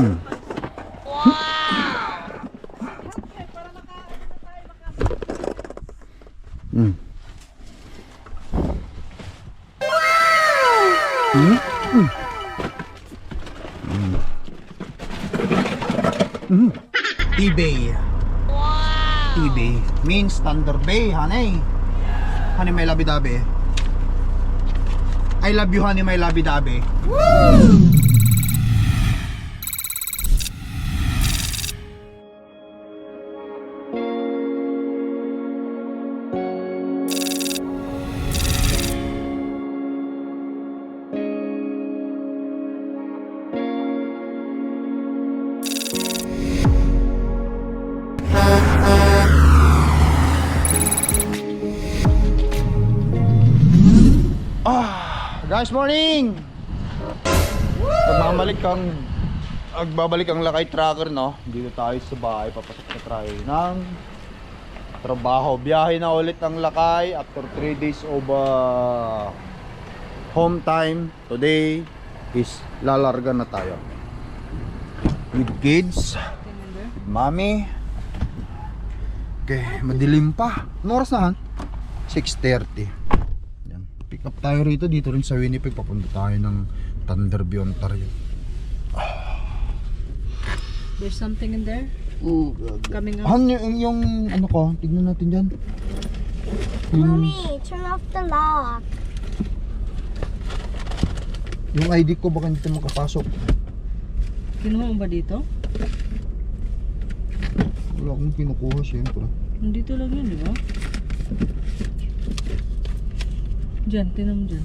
Mm. Hmm? Mm. Mm. Mm. T-Bay. T-Bay means Thunder Bay, honey. Honey, may labi-dabi. I love you, honey, may labi-dabi. Ah, guys, morning! Magmamalik kang Agbabalik ang lakay tracker, no? Dito tayo sa bahay, papasok na tayo ng trabaho. Biyahe na ulit ang lakay after 3 days of uh, home time. Today is lalarga na tayo. With kids, with mommy. Okay, madilim pa. Anong oras na? han? 6.30. Pick up tayo rito dito rin sa Winnipeg. Papunta tayo ng Thunder Bay, Ontario. There's something in there Oh, coming up. Han, yung, yung ano ko, tignan natin dyan. Yung, Mommy, turn off the lock. yung ID ko baka hindi tayo makapasok. Kinuha mo ba dito? Wala akong kinukuha siyempre. Nandito lang yun, di ba? Diyan, tinan mo dyan.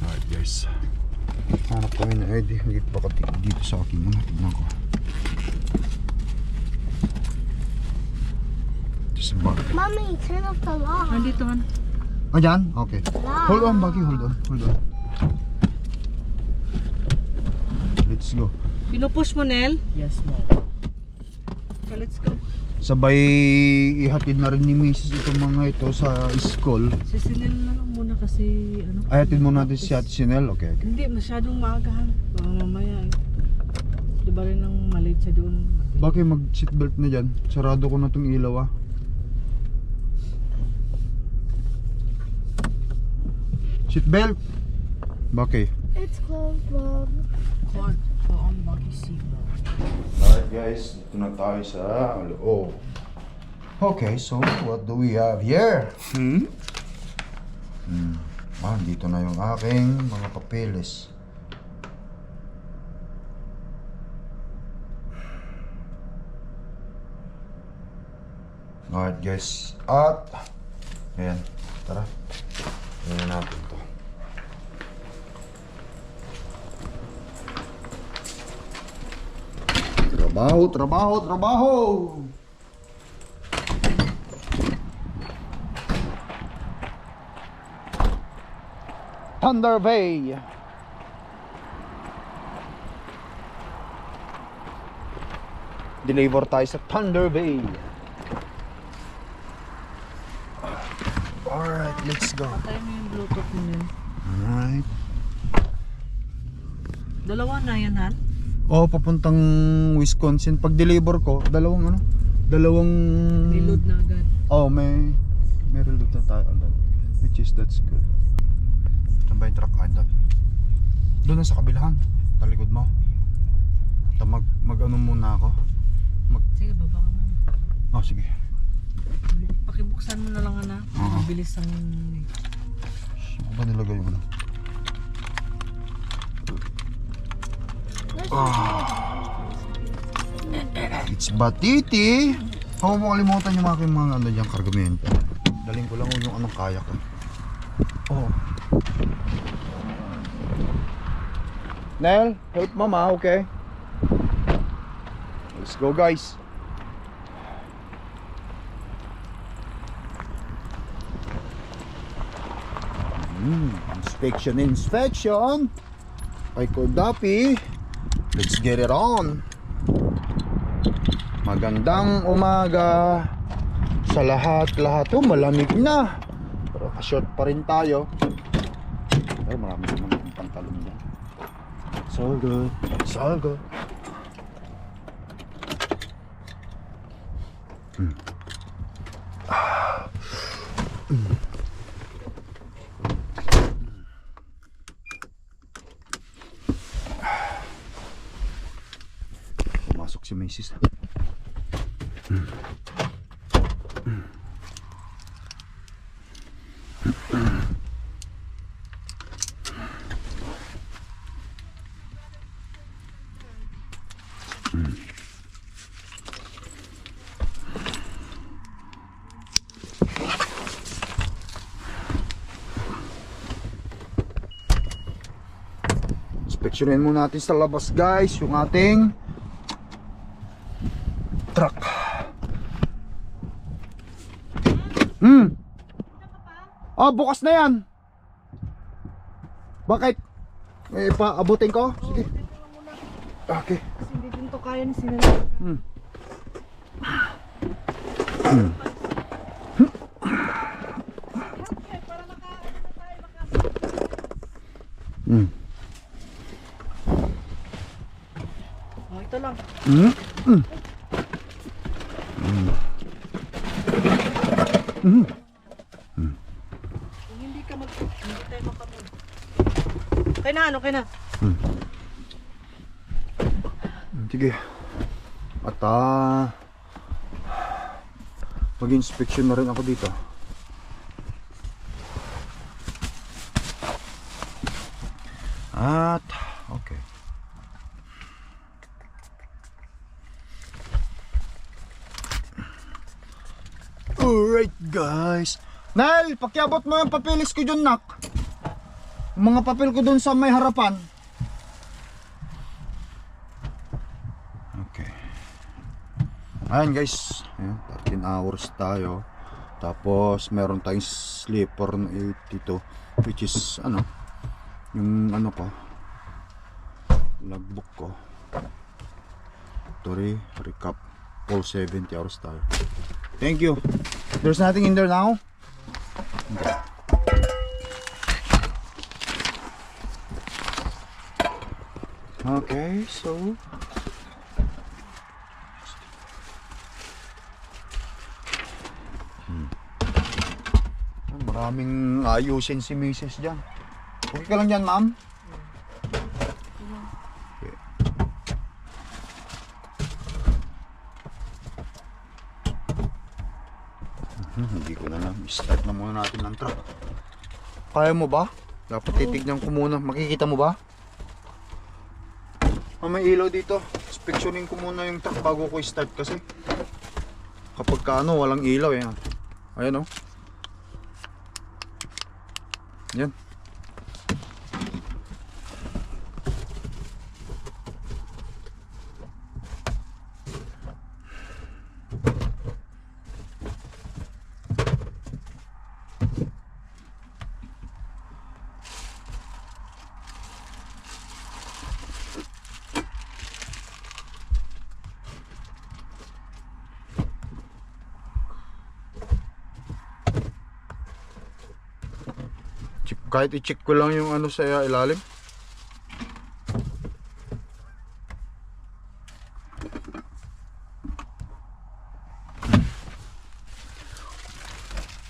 Alright guys. Hanap kami ng ID. Hindi baka dito sa akin. Ano, tignan ko. Ito sa bag. Mommy, turn off the lock. Nandito han. Ah, dyan? Okay. Hold on, Baki. Hold on. Hold on. Let's go. Pinupush mo, Nel? Yes, ma'am. Okay, let's go. Sabay ihatid na rin ni Mrs. itong mga ito sa school. Sisinil na lang muna kasi ano. Ay, hatid mo natin si Ate Sinel. Okay, okay. Hindi, masyadong maagahan. Baka mamaya eh. Di ba rin nang malate siya doon? Bakit mag seatbelt na dyan? Sarado ko na tong ilaw ah. Seatbelt? Bakit? It's closed, Mom. Court. Oo, ang bagay sibo. Alright guys, dito na tayo sa loob. Okay, so what do we have here? Hmm? Hmm. Ah, dito na yung aking mga papeles. Alright guys, at ayan, tara. Ayan na natin Trabaho, trabaho, trabaho! Thunder Bay! Deliver tayo sa Thunder Bay. Alright, let's go. Patay mo yung bluetooth yun. Alright. Dalawa na yan, Han? Oh, papuntang Wisconsin. Pag deliver ko, dalawang ano? Dalawang... Reload na agad. Oh, may may reload na tayo agad. Which is that's good. Saan ba yung truck idol? Doon na sa kabilahan. Talikod mo. Ta mag mag ano muna ako. Sige, baba ka muna. Oh, sige. Pakibuksan mo na lang, ana. Oo. Mabilis ang... Saan ba nilagay yung ano? It's Batiti! Huwag mo kalimutan yung aking mga ano dyan, kargamento. Daling ko lang yung anong kaya ko. Oh. Nel, help mama, okay? Let's go guys. Hmm, inspection, inspection. Ay Kodapi. Let's get it on. Magandang umaga sa lahat-lahat. Oh, malamig na. Pero ka-short pa rin tayo. Ay, marami naman akong pantalon dyan. It's all good. It's all good. Hmm. Ah. Hmm. Macy's. Inspeksyonin muna natin sa labas guys yung ating truck. Hmm. Ah, bukas na yan. Bakit? Eh, paabutin ko? Sige. Okay. Kasi hindi din to kaya ni sinalaga. Hmm. Ano. Hmm. Oh, ito lang. Hmm. Hmm. Kung hindi ka mag... Hindi tayo makapag... Okay na, ano, okay na. Sige. At ah... mag-inspection na rin ako dito. At, okay. Alright guys. Nel, pakiabot mo yung papilis ko dun nak. Mga papel ko dun sa may harapan. Okay. Ayan guys. Ayan, 13 hours tayo. Tapos meron tayong sleeper na 82 which is ano yung ano ko logbook ko. Tori recap full 70 hours tayo. Thank you. There's nothing in there now. Okay, so Ah, Maraming ayusin si Mrs. dyan. Okay ka lang dyan, ma'am? Okay. Mhm, Hindi ko na lang. Start na muna natin ng truck. Kaya mo ba? Dapat titignan ko muna. Makikita mo ba? Ah, may ilaw dito. Inspeksyonin ko muna yung truck bago ko start kasi. Kapag ka ano, walang ilaw eh. Ayan oh. Yan. Kahit i-check ko lang yung ano sa ilalim.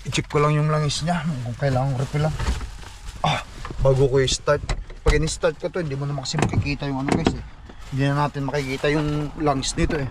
I-check ko lang yung langis niya kung kailangan refill lang. Ah, bago ko i-start. Pag in-start ko to, hindi mo naman kasi makikita yung ano guys eh. Hindi na natin makikita yung langis nito eh.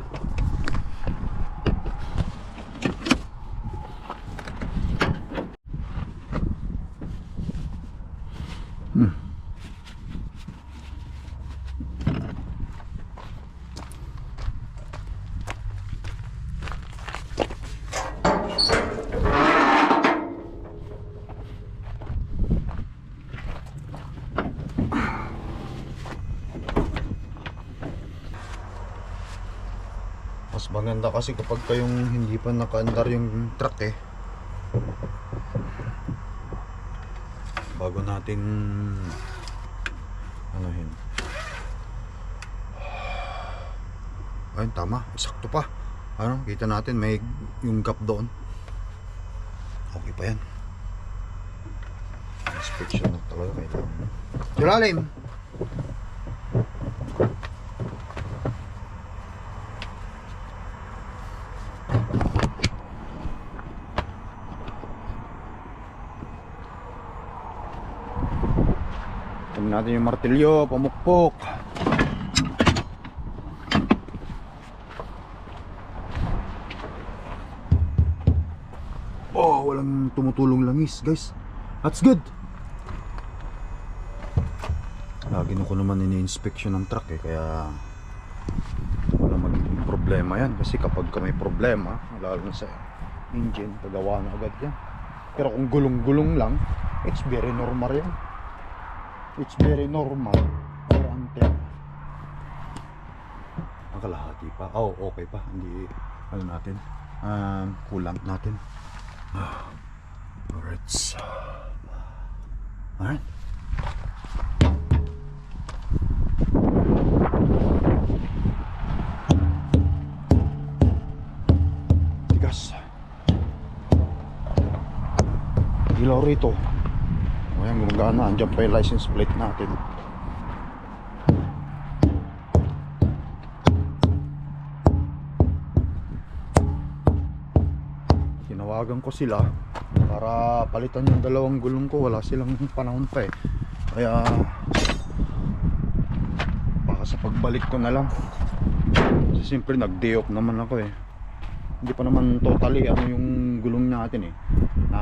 Mas maganda kasi kapag kayong hindi pa nakaandar yung truck eh. Bago natin ano yun. Ayun, tama. Sakto pa. Ano, kita natin may yung gap doon. Okay pa yan. Inspection na talaga kailangan. Ilalim. Natin yung martilyo, pamukpok. Oh, walang tumutulong langis, guys. That's good. Lagi na ko naman ini-inspection ng truck eh, kaya wala magiging problema yan. Kasi kapag ka may problema, lalo na sa engine, pagawa na agad yan. Pero kung gulong-gulong lang, it's very normal yan. It's very normal. Or until. Ang pa. Oh, okay pa. Hindi, ano natin, um, coolant natin. Alright. Alright. Tigas. Ilaw rito. O yan, gumagana. Andiyan pa yung license plate natin. Tinawagan ko sila para palitan yung dalawang gulong ko. Wala silang panahon pa eh. Kaya baka sa pagbalik ko na lang. Kasi siyempre off naman ako eh. Hindi pa naman totally ano yung gulong natin eh. Na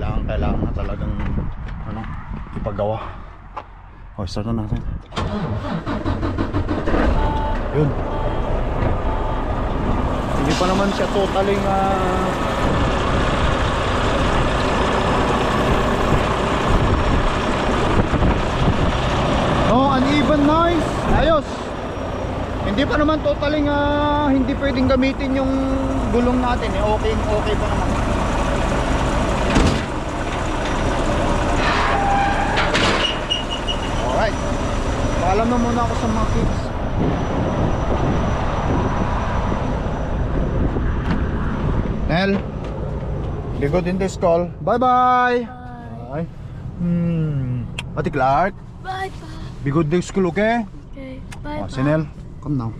kailangan kailangan na talagang ano ipagawa. O, start na natin. Yun. Hindi pa naman siya totally nga Oh, uneven noise. Ayos. Hindi pa naman totally nga hindi pwedeng gamitin yung gulong natin eh. Okay, okay pa naman. Alright. Paalam na muna ako sa mga kids. Nel, be good in this call. Bye-bye. Bye. Hmm. Ate Clark, Bye, Pa. be good in school, okay? Okay. Bye, Oh, Pa. Sinel, come now.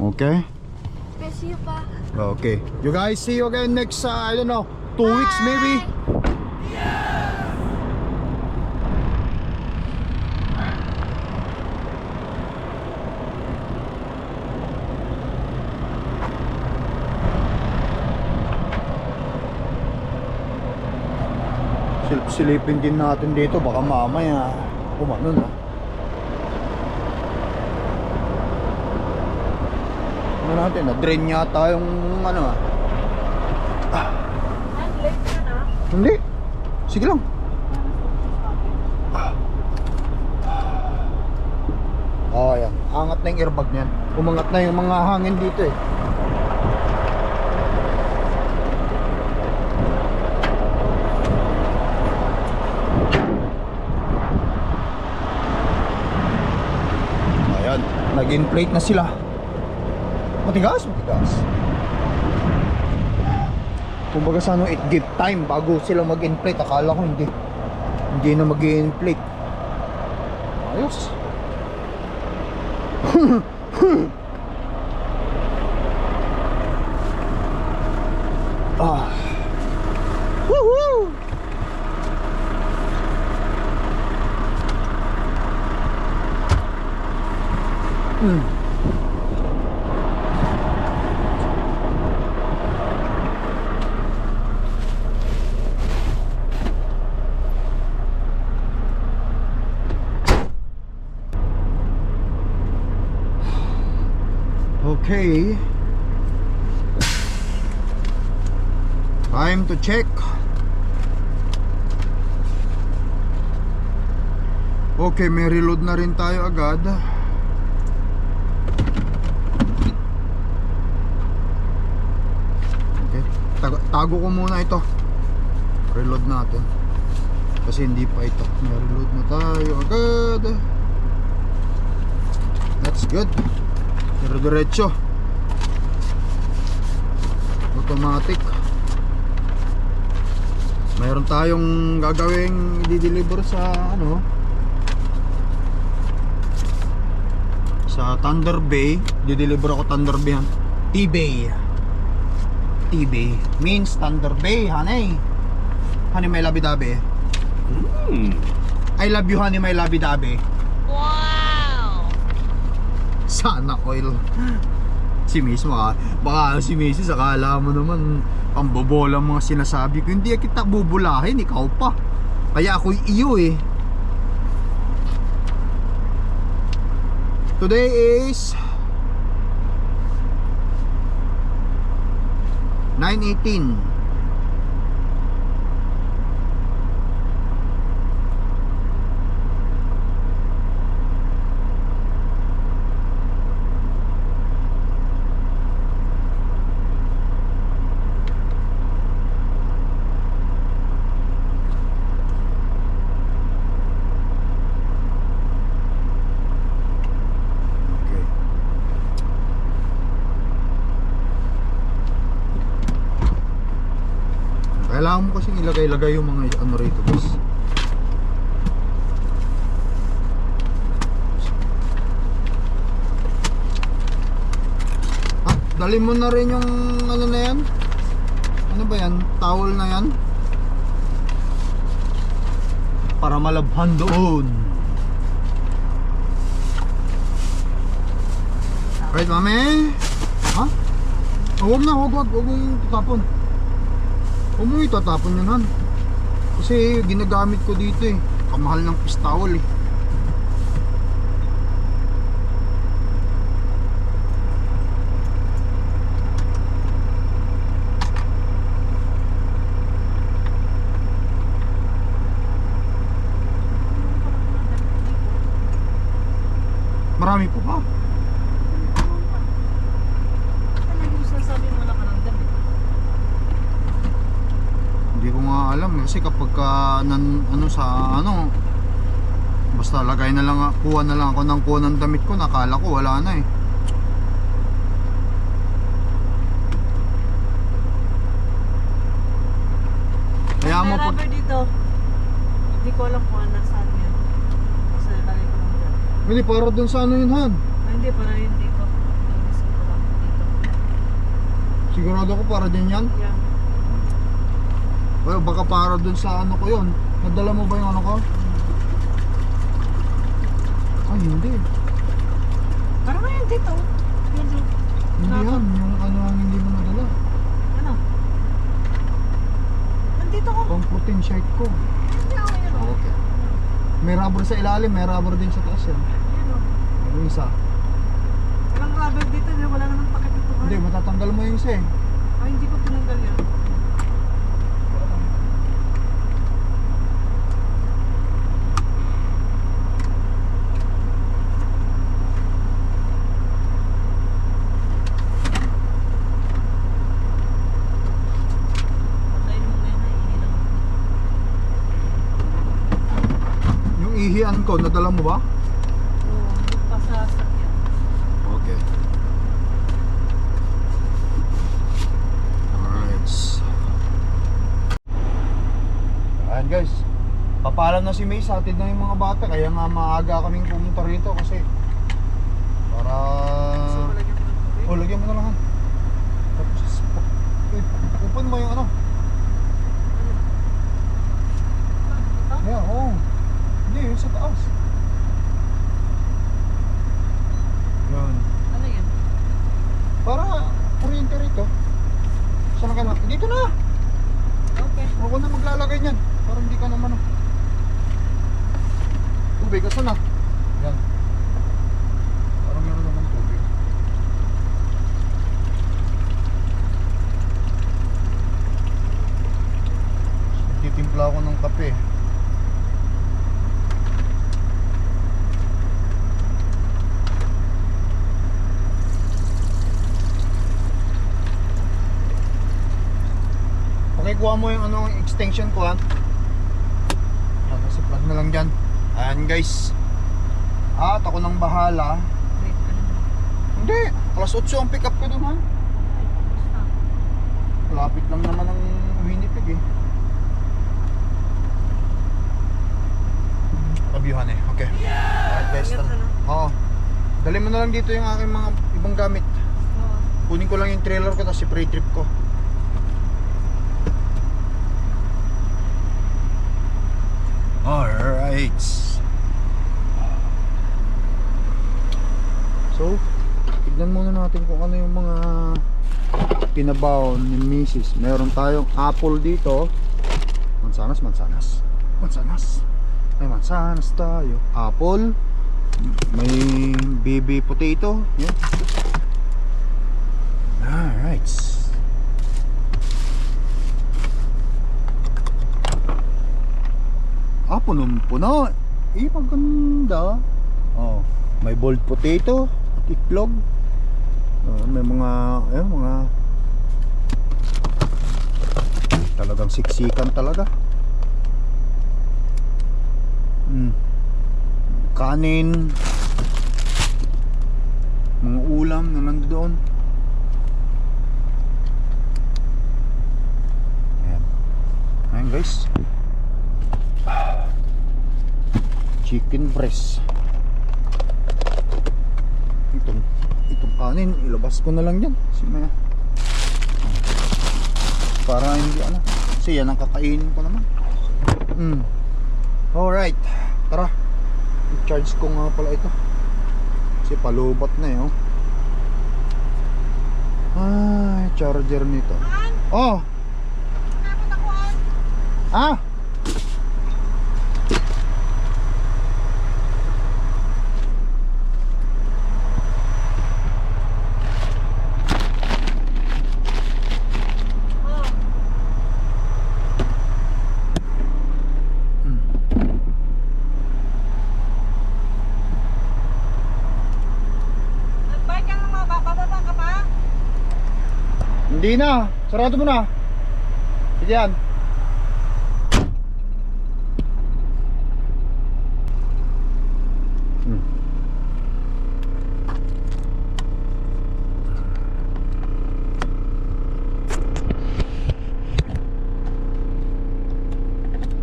Okay? Okay, see you, Pa. Okay. You guys see you again next, uh, I don't know, two weeks maybe? Sil- silipin din natin dito baka mamaya umano na. Ano natin na drain yata yung ano ah. Hindi. Sige lang. Oh yan. Angat na yung airbag niyan. Umangat na yung mga hangin dito eh Ayan, nag-inflate na sila. Matigas, matigas. Kumbaga sa ano, it give time bago sila mag-inflate. Akala ko hindi. Hindi na mag-inflate. Ayos. ah. Woohoo! Okay. Time to check. Okay, may reload na rin tayo agad. Okay. Tago, ko muna ito. Reload natin. Kasi hindi pa ito. May reload na tayo agad. That's good. Pero diretso. Automatic. mayroon tayong gagawing i-deliver sa ano sa Thunder Bay. Di-deliver ako Thunder Bay T-Bay. T-Bay. Means Thunder Bay honey. Honey may labi-dabi I love you honey my labi-dabi wow. Sana oil si Miss mga baka si Mrs. akala mo naman pambobola mga sinasabi ko. Hindi kita bubulahin ikaw pa. Kaya ako iyo eh today is 918 Okay. Ilagay-lagay yung mga ano rito guys. Ah, dali mo na rin yung ano na yan? Ano ba yan? Towel na yan? Para malabhan doon. Right, mami? Ha? Oh, huwag na, huwag, huwag, huwag mong tatapon. Huwag mo itatapon yun, han. Kasi ginagamit ko dito eh. Kamahal ng pistawal eh. Marami po pa. Ano yung sinasabi mo wala ka ng damit? Hindi ko nga alam kasi kapag ka nan, ano sa ano basta lagay na lang kuha na lang ako ng kuha ng damit ko nakala ko wala na eh. Kaya mo pag dito. Hindi ko alam kung ano saan yan. Kasi lagay ko lang dyan. hindi para dun sa ano yun han. Ah, hindi, para yun dito. Sigurado ko para din yan. Yan. Well, baka para dun sa ano ko yun. Nadala mo ba yung ano ko? Ay hindi. Parang ngayon dito. Yun, yun. Hindi yan. Yung ano ang hindi mo nadala. Ano? Nandito ko. Pang protein shake ko. Hindi ako yun. Oh, okay. May rubber sa ilalim, may rubber din sa taas yan. Yun, oh. Yung isa. Walang rubber dito. di- Wala naman pakit ito. Hindi, matatanggal mo yung isa eh. Ay, hindi ko tinanggal yan. Patayin mo ngayon na inilang. Yung nadala mo ba? Oo, hindi pa sa sakyan. Okay. Alright. Ayan guys. Papalam na si May sa atin na yung mga bata. Kaya nga maaga kaming pumunta rito kasi para... Mo lagyan mo? Oh, lagyan mo na lang. Tapos, open mo yung ano. kuha mo yung ano, extension ko ha. Yan, nasa plug na lang dyan. Ayan guys. At ako nang bahala. Hindi, alas 8 ang pick up ko dun ha. Lapit lang naman ang Winnipeg eh. Kabihan eh, okay. Yeah! Alright guys, Oo. Dali mo na lang dito yung aking mga ibang gamit. Kunin ko lang yung trailer ko tapos si pre-trip ko. Alright. So, tignan muna natin kung ano yung mga pinabaon ni Mrs. Meron tayong apple dito. Mansanas, mansanas. Mansanas. May mansanas tayo. Apple. May baby potato. Yan. Alright. Ah, punong-puno. Maganda. Oh, may boiled potato at itlog. Oh, may mga, eh, mga talagang siksikan talaga. Mm. Kanin. Mga ulam na nandoon. Ayan. Ayan guys. Chicken breast. Itong, itong kanin, ilabas ko na lang yan. Si Maya. Para hindi ano. Kasi yan ang kakainin ko naman. Mm. Alright. Tara. I-charge ko nga pala ito. Kasi palubat na eh. Oh. Ay, charger nito. Oh. Ah. Nag-bike ka naman, bababa ka pa? Hindi na. Sarado mo na. Sige yan. Hmm.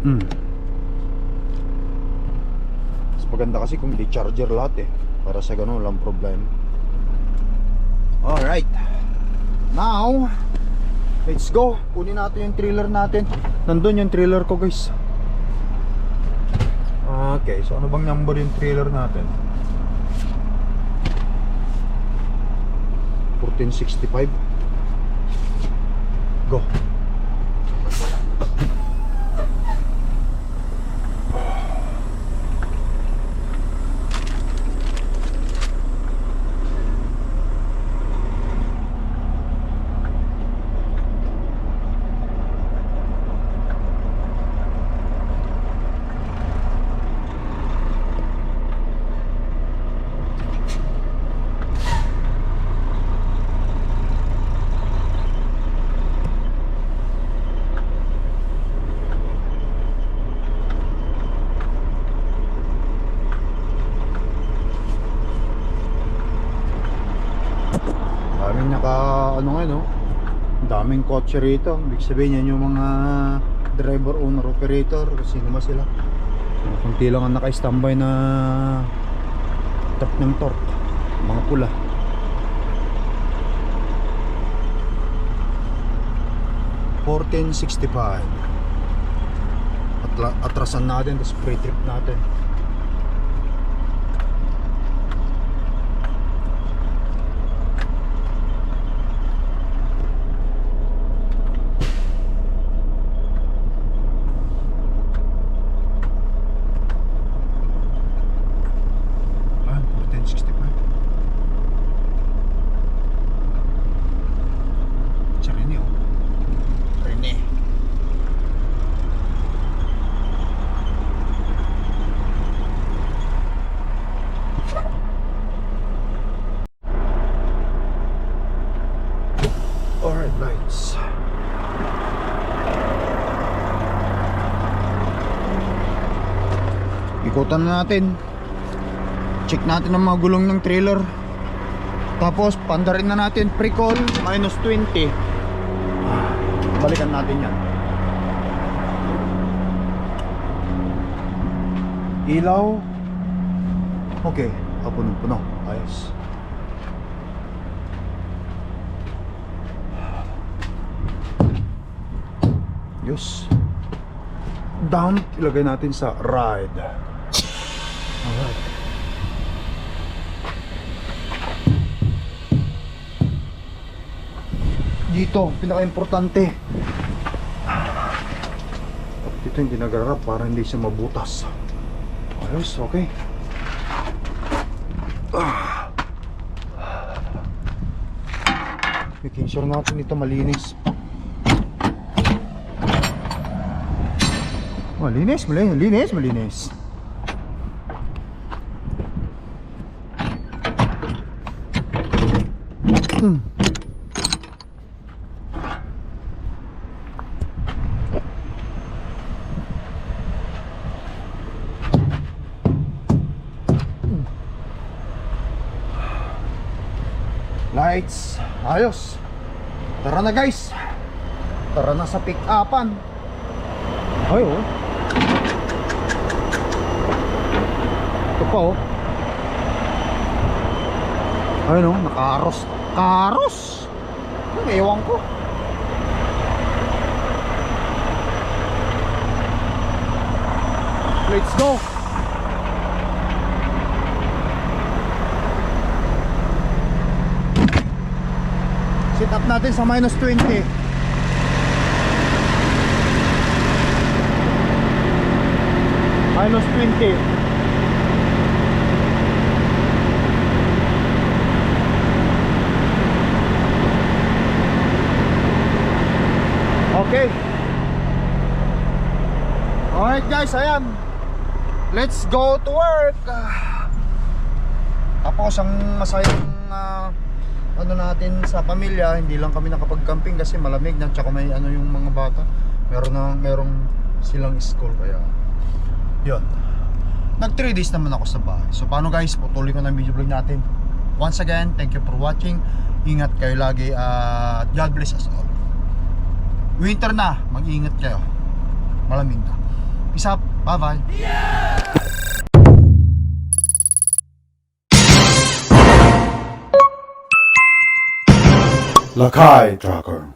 Hmm. Kasi kung di charger lahat eh. Para sa ganun lang problem. Alright. Now, let's go. Kunin natin yung trailer natin. Nandun yung trailer ko, guys. Okay, so ano bang number yung trailer natin? 1465. Go. Daming naka ano nga no. Daming kotse rito. Ibig sabihin yan yung mga driver owner operator sino ba sila. Kunti lang ang naka-standby na truck ng torque. Mga pula. Fourteen sixty five. Atla atrasan natin, tapos pre-trip natin. Ah, 1465. Sa Rene, oh. Rene. Alright, lights. Na natin check natin ang mga gulong ng trailer tapos pandarin na natin pre-call minus 20 balikan natin yan Ilaw. Okay, punong-puno. Ayos. Yus. Down, ilagay natin sa ride. Dito, pinaka-importante. Dito yung ginagarap para hindi siya mabutas. Ayos, okay. Ah. Making sure natin ito malinis. Malinis, malinis, malinis, malinis. Lights, ayos. Tara na guys. Tara na sa pick-upan. Ay oh. Ito pa oh. Ayun oh, nakaros. Karos! Ewan ko. Let's go! Sit up natin sa minus 20. Minus 20. Okay. Alright guys, ayan. Let's go to work. Ah. Tapos ang masayang ah, ano natin sa pamilya, hindi lang kami nakapag-camping kasi malamig na tsaka may ano yung mga bata. Meron na merong silang school kaya. 'Yon. Nag 3 days naman ako sa bahay. So paano guys, putuloy ko na video vlog natin. Once again, thank you for watching. Ingat kayo lagi at God bless us all. Winter na, mag-ingat kayo. Malamig na. Peace up. Bye-bye. Lakai Tracker.